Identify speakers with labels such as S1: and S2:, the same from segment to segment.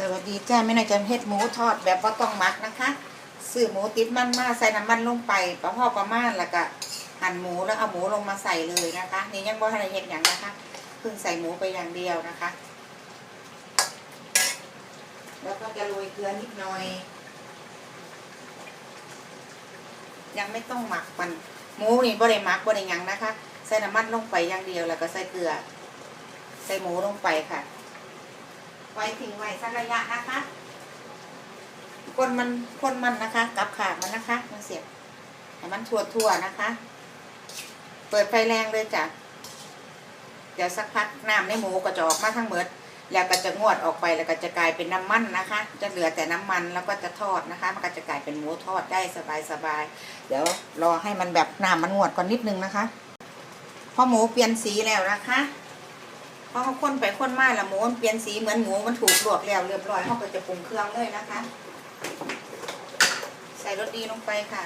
S1: สวัสดีจ้าไม่น่าจะเฮ็ดหมูทอดแบบว่าต้องหมักนะคะซื้อหมูติดมันมาใส่น้ำมันลงไปประพอประมาณแล้วก็หั่นหมูแล้วเอาหมูลงมาใส่เลยนะคะ นี่ยังบ่ทันเฮ็ดอย่างนะคะเพิ่งใส่หมูไปอย่างเดียวนะคะ แล้วก็จะโรยเกลือนิดหน่อย ยังไม่ต้องหมักมันหมูนี่บ่ได้หมักบ่ได้ยังนะคะ ใส่น้ำมันลงไปอย่างเดียวแล้วก็ใส่เกลือ ใส่หมูลงไปค่ะ ไว้ทิ้งไว้สักระยะนะคะ คนมันคนมันนะคะกลับขากมันนะคะ มันเสียบให้มันทั่วทั่วนะคะ เปิดไฟแรงเลยจ้ะเดี๋ยวสักพักน้ำในหมูก็จะออกมาทั้งหมดแล้วก็จะงวดออกไปแล้วก็จะกลายเป็นน้ำมันนะคะ จะเหลือแต่น้ำมันแล้วก็จะทอดนะคะ มันก็จะกลายเป็นหมูทอดได้สบายสบายๆเดี๋ยวรอให้มันแบบน้ำมันงวดก่อนนิดนึงนะคะพอหมูเปลี่ยนสีแล้วนะคะ พอเขาคนไปคนมาแล้วหมูมันเปลี่ยนสีเหมือนหมูมันถูกลวกแล้วเรียบร้อยเขาก็จะปรุงเครื่องเลยนะคะ ใส่รสดีลงไปค่ะ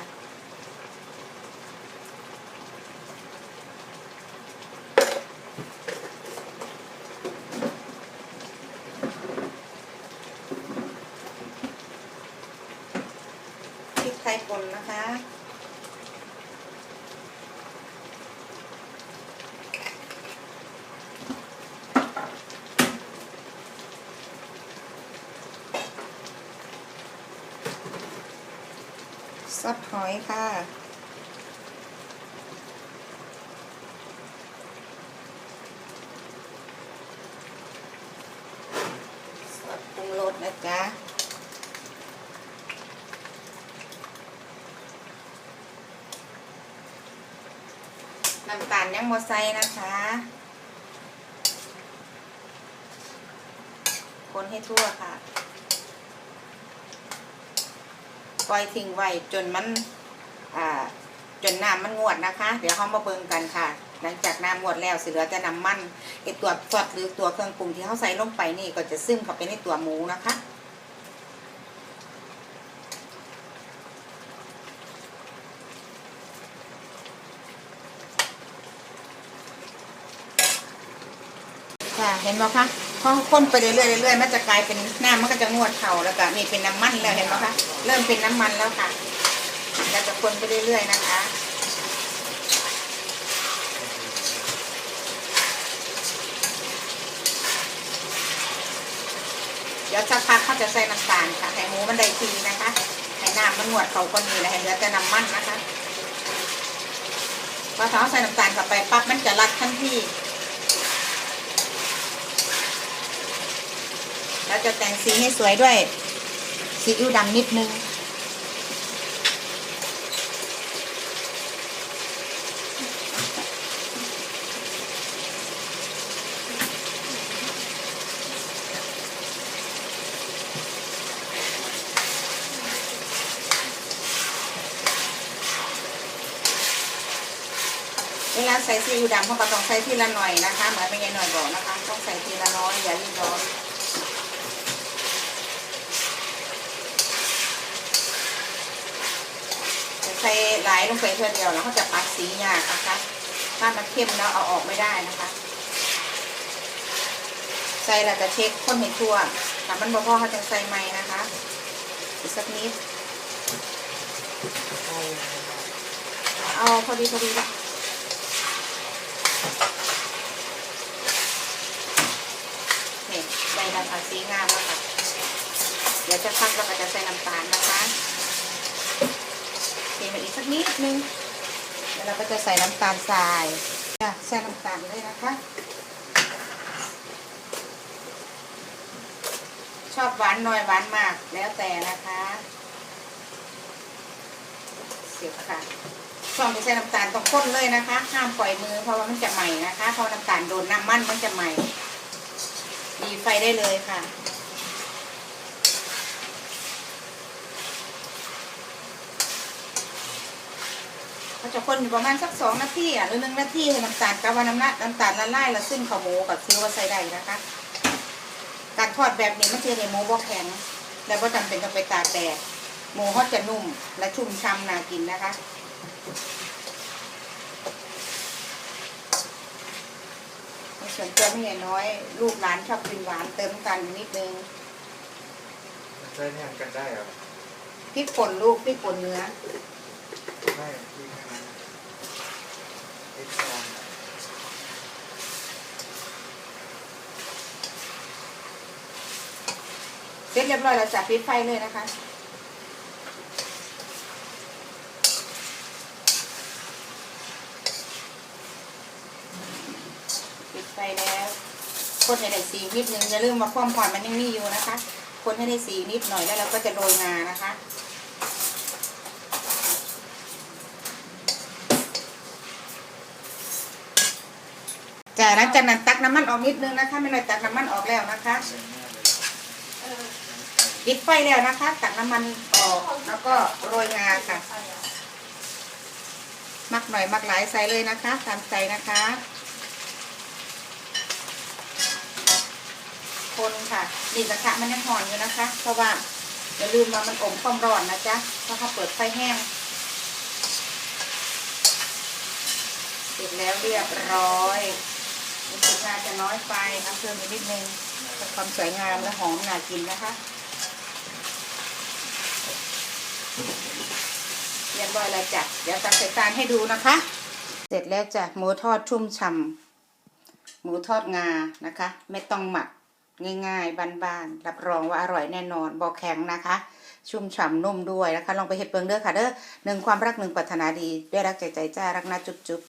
S1: พริกไทยป่นนะคะ ซับหอยค่ะ ซับปรุงรสนะจ๊ะน้ำตาลยังโมไซนะคะ คนให้ทั่วค่ะ ป ล่อยทิ้งไว้จนมันจนน้ำมันงวดนะคะ เดี๋ยวเขามาเบิ่งกันค่ะ หลังจากน้ำงวดแล้วเหลือแต่น้ำมันไอตัวซอสหรือตัวเครื่องปรุงที่เขาใส่ลงไปนี่ก็จะซึมเข้าไปในตัวหมูนะคะค่ะเห็นไหมคะ พอข้นไปเรื่อยๆเรื่อยๆมันจะกลายเป็นหน้ำมันก็จะงวดเข่าแล้วก็นี่เป็นน้ำมันแล้วเห็นไหมคะเริ่มเป็นน้ำมันแล้วค่ะเราจะคนไปเรื่อยๆนะคะเดี๋ยวสักพักเขาจะใส่น้ำตาลค่ะให้หมูมันได้ทีนะคะให้น้ำมันงวดเขาคนนี้แล้วให้เหลือแต่น้ำมันนะคะพอเขาใส่น้ำตาลเข้าไปปั๊บมันจะรัดทันที แล้ว จะแต่งสีให้สวยด้วยซีอิ๊วดำนิดนึง เวลาใส่ซีอิ๊วดำเขาก็ต้องใส่ทีละหน่อยนะคะ เหมือนไม่ใช่หน่อยบอกนะคะ ต้องใส่ทีละน้อยอย่ารีบร้อน จะ ใส่หลายลงไปเพื่อเดียวแล้วเขาจะปัดสียากนะคะ ถ้ามันเข้มแล้วเอาออกไม่ได้นะคะ ใส่แล้วจะเช็คข้นให้ทั่วถ้ามันบ่พอเขาจะใส่ใหม่นะคะอีกสักนิด เอาพอดีพอดีละนี่ใส่น้ำตาลสีงามแล้วค่ะ เดี๋ยวจะพักเราก็จะใส่น้ำตาลนะคะ มาอีกสักนิดนึงแล้วเราก็จะใส่น้ำตาลทรายใส่น้ำตาลเลยนะคะ ชอบหวานน้อยหวานมากแล้วแต่นะคะ เสียบค่ะช่องที่ใส่น้ำตาลต้องข้นเลยนะคะ ห้ามปล่อยมือเพราะว่ามันจะใหม่นะคะเพราะน้ำตาลโดนน้ำมันมันจะใหม่ดีไฟได้เลยค่ะ เขาจะคนอยู่ประมาณสักสองนาทีอะหรือหนึ่งนาทีให้น้ำตาลกับว่าน้ำละน้ำตาลละลายแล้วซึ่งข้าวหมูกับซื้อว่าใส่ได้นะคะ การทอดแบบนี้มันจะให้หมูบ่แข็ง แล้วก็จำเป็นต้องไปตากแดดหมูเขาจะนุ่มและชุ่มช่ำน่ากินนะคะส่วนตัวไม่ใหญ่น้อย ลูกหลานชอบกินหวานเติมน้ำตาลอยู่นิดนึง
S2: ช้แทนกันได้เหรอ
S1: พริกป่นลูกพริกป่นเนื้อ
S2: ไม่ที่แค่นั้นไอ้ซอง
S1: เสร็จเรียบร้อยแล้วจับปิดไฟเลยนะคะปิดไฟแล้วคนให้ได้สีนิดนึงอย่าลืมว่าความผ่อนมันยังมีอยู่นะคะ คนให้ได้สีนิดหน่อยแล้วเราก็จะโรยงานะคะ จากหลังจากนั้นตักน้ำมันออกนิดนึงนะคะ ไม่หน่อยตักน้ำมันออกแล้วนะคะปิดไฟแล้วนะคะ ตักน้ำมันออกแล้วก็โรยงาค่ะ มักหน่อยมักหลายใส่เลยนะคะตามใจนะคะ คนค่ะนี่กระทะมันยังห่อนอยู่นะคะ เพราะว่าอย่าลืมว่ามันอมความร้อนนะจ๊ะเพราะเขาเปิดไฟแห้งเสร็จแล้วเรียบร้อย รู้สึกงาจะน้อยไปนะเพิ่มอีกนิดนึงเพื่อความสวยงามและหอมน่ากินนะคะเรียบร้อยแล้วจ้ะเดี๋ยวตักใส่จานให้ดูนะคะ เสร็จแล้วจ้ะหมูทอดชุ่มฉ่ำหมูทอดงานะคะ ไม่ต้องหมักง่ายๆบ้านๆรับรองว่าอร่อยแน่นอนบอกแข็งนะคะ ชุ่มฉ่ำนุ่มด้วยนะคะ ลองไปเห็ดเปิงเด้อค่ะเด้อหนึ่งความรักหนึ่งปรารถนาดีด้วยรักใจใจจ้ารักนะจุ๊บ